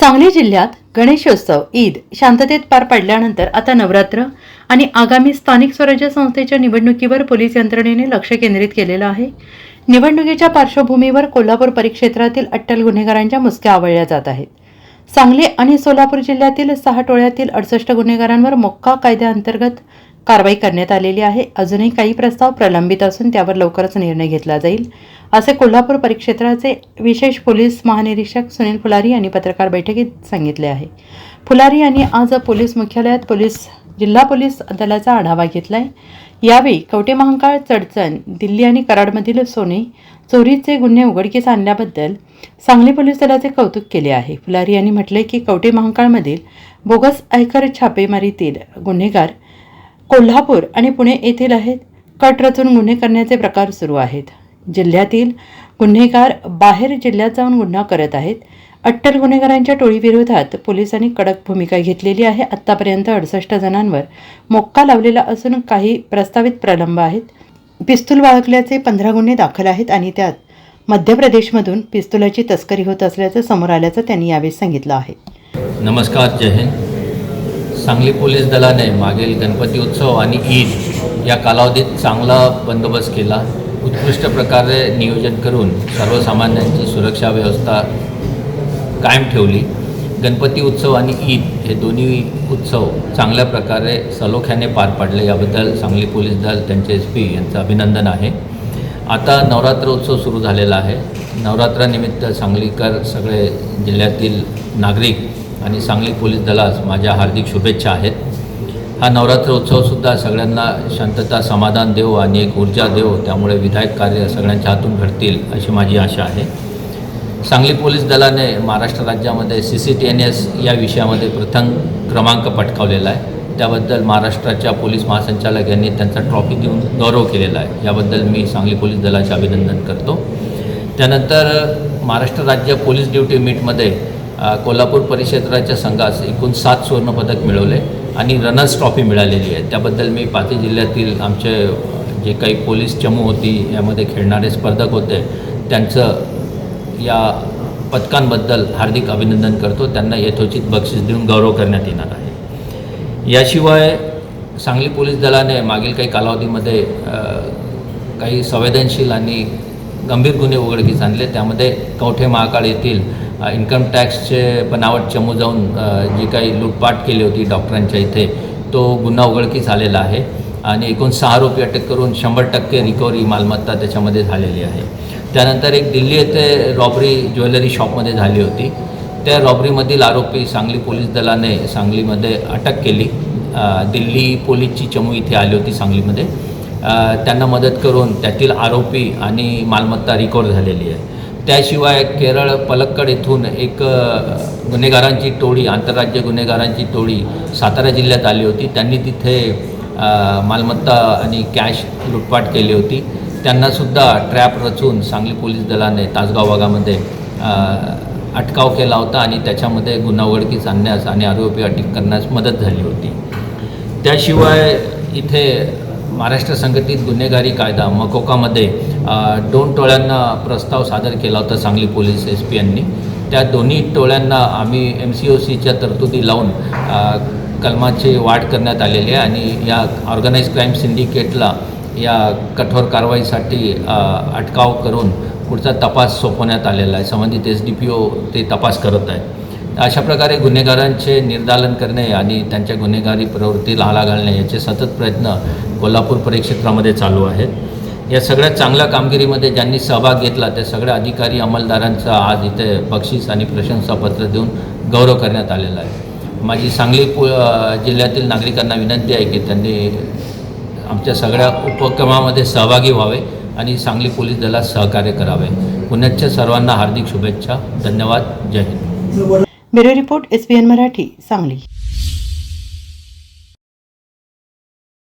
सांगली जिल्ह्यात गणेशोत्सव ईद शांततेत पार पडल्यानंतर आता नवरात्र आणि आगामी स्थानिक स्वराज्य संस्थेच्या निवडणुकीवर पोलीस यंत्रणेने लक्ष केंद्रित केलेलं आहे. निवडणुकीच्या पार्श्वभूमीवर कोल्हापूर परिक्षेत्रातील अट्टल गुन्हेगारांच्या मुसक्या आवळल्या जात आहेत. सांगली आणि सोलापूर जिल्ह्यातील सहा टोळ्यातील अडसष्ट गुन्हेगारांवर मोक्का कायद्याअंतर्गत कारवाई करण्यात आलेली आहे. अजूनही काही प्रस्ताव प्रलंबित असून त्यावर लवकरच निर्णय घेतला जाईल. असे कोल्हापूर परिक्षेत्राचे विशेष पोलीस महानिरीक्षक सुनील फुलारी यांनी पत्रकार बैठकीत सांगितले आहे. फुलारी यांनी आज पोलीस मुख्यालयात पोलीस जिल्हा पोलीस दलाचा आढावा घेतलाय. यावेळी कवटे महांकाळ चडचण दिल्ली आणि कराडमधील सोने चोरीचे गुन्हे उघडकीस आणल्याबद्दल सांगली पोलीस दलाचे कौतुक केले आहे. फुलारी यांनी म्हटले की कवटे महांकाळमधील बोगस आयकर छापेमारीतील गुन्हेगार कोल्हापूर आणि पुणे येथील आहेत. कट रचून गुन्हे करण्याचे प्रकार सुरू आहेत. जिल्ह्यातील गुन्हेगार बाहेर जिल्ह्यात जाऊन गुन्हा करत आहेत. अट्टल गुन्हेगारांच्या टोळीविरोधात पोलिसांनी कडक भूमिका घेतलेली आहे. आत्तापर्यंत अडसष्ट जणांवर मोक्का लावलेला असून काही प्रस्तावित प्रलंब आहेत. पिस्तूल बाळगल्याचे पंधरा गुन्हे दाखल आहेत आणि त्यात मध्य प्रदेशमधून पिस्तुलाची तस्करी होत असल्याचं समोर आल्याचं त्यांनी यावेळी सांगितलं आहे. नमस्कार जय हिंद. सांगली पोलीस दलाने मागील गणपती उत्सव आणि ईद या कालावधीत चांगला बंदोबस्त केला. उत्कृष्ट प्रकारे नियोजन करून सर्वसामान्यांची सुरक्षा व्यवस्था कायम ठेवली. गणपती उत्सव आणि ईद हे दोन्ही उत्सव चांगल्या प्रकारे सलोख्याने पार पाडले. याबद्दल सांगली पोलीस दल त्यांचे एस पी यांचं अभिनंदन आहे. आता नवरात्र उत्सव सुरू झालेला आहे. नवरात्रानिमित्त सांगलीकर सगळे जिल्ह्यातील नागरिक आणि सांगली पोलीस दलास माझ्या हार्दिक शुभेच्छा आहेत. हा नवरात्र उत्सवसुद्धा सगळ्यांना शांतता समाधान देव आणि एक ऊर्जा देव त्यामुळे विधायक कार्य सगळ्यांच्या हातून घडतील अशी माझी आशा आहे. सांगली पोलीस दलाने महाराष्ट्र राज्यामध्ये C C T N S या विषयामध्ये प्रथम क्रमांक पटकावलेला आहे. त्याबद्दल महाराष्ट्राच्या पोलीस महासंचालक यांनी त्यांचा ट्रॉफी देऊन गौरव केलेला आहे. याबद्दल मी सांगली पोलीस दलाचे अभिनंदन करतो. त्यानंतर महाराष्ट्र राज्य पोलीस ड्युटी मीटमध्ये कोल्हापूर परिक्षेत्राच्या संघास एकूण सात सुवर्णपदक मिळवले आणि रनर्स ट्रॉफी मिळालेली आहे. त्याबद्दल मी पाथी जिल्ह्यातील आमचे जे काही पोलीस चमू होती यामध्ये खेळणारे स्पर्धक होते त्यांचं या पदकांबद्दल हार्दिक अभिनंदन करतो. त्यांना यथोचित बक्षीस देऊन गौरव करण्यात येणार आहे. याशिवाय सांगली पोलीस दलाने मागील काही कालावधीमध्ये काही संवेदनशील आणि गंभीर गुन्हे उघडकीस आणले. त्यामध्ये कवठे महाकाळ येथील इन्कम टॅक्सचे बनावट चमू जाऊन जी काही लूटपाट केली होती डॉक्टरांच्या इथे तो गुन्हा उघडकीस आलेला आहे. आणि एकूण सहा आरोपी अटक करून शंभर टक्के रिकव्हरी मालमत्ता त्याच्यामध्ये झालेली आहे. त्यानंतर एक दिल्ली येथे रॉबरी ज्वेलरी शॉपमध्ये झाली होती. त्या रॉबरीमधील आरोपी सांगली पोलीस दलाने सांगलीमध्ये अटक केली. दिल्ली पोलीसची चमू इथे आली होती सांगलीमध्ये. त्यांना मदत करून त्यातील आरोपी आणि मालमत्ता रिकवर झालेली आहे. त्याशिवाय केरळ पलक्कड येथून एक गुन्हेगारांची टोळी आंतरराज्य गुन्हेगारांची टोळी सातारा जिल्ह्यात आली होती. त्यांनी तिथे मालमत्ता आणि कॅश लुटपाट केली होती. त्यांनासुद्धा ट्रॅप रचून सांगली पोलीस दलाने तासगाव भागामध्ये अटकाव केला होता आणि त्याच्यामध्ये गुन्हा उघडकीस आणण्यास आणि आरोपी अटक करण्यास मदत झाली होती. त्याशिवाय इथे महाराष्ट्र संघटित गुन्हेगारी कायदा मकोकामध्ये दोन टोळ्यांना प्रस्ताव सादर केला होता सांगली पोलीस एस पी यांनी. त्या दोन्ही टोळ्यांना आम्ही एम सी ओ सीच्या तरतुदी लावून कलमाची वाढ करण्यात आलेली आहे आणि या ऑर्गनाईज क्राईम सिंडिकेटला या कठोर कारवाईसाठी अटकाव करून पुढचा तपास सोपवण्यात आलेला आहे. संबंधित एस डी पी ओ ते तपास करत आहेत. अशा प्रकारे गुन्हेगारांचे निर्दालन करणे आणि त्यांच्या गुन्हेगारी प्रवृत्तीला आला घालणे याचे सतत प्रयत्न कोल्हापूर परिक्षेत्रामध्ये चालू आहेत. या सगळ्या चांगल्या कामगिरीमध्ये ज्यांनी सहभाग घेतला त्या सगळ्या अधिकारी अंमलदारांचा आज इथे बक्षीस आणि प्रशंसापत्र देऊन गौरव करण्यात आलेला आहे. माझी सांगली पु जिल्ह्यातील नागरिकांना विनंती आहे की त्यांनी आमच्या सगळ्या उपक्रमामध्ये सहभागी व्हावे आणि सांगली पोलीस दलात सहकार्य करावे. पुण्याच्या सर्वांना हार्दिक शुभेच्छा. धन्यवाद. जय Hind. Bureau report S P N Marathi Sangli.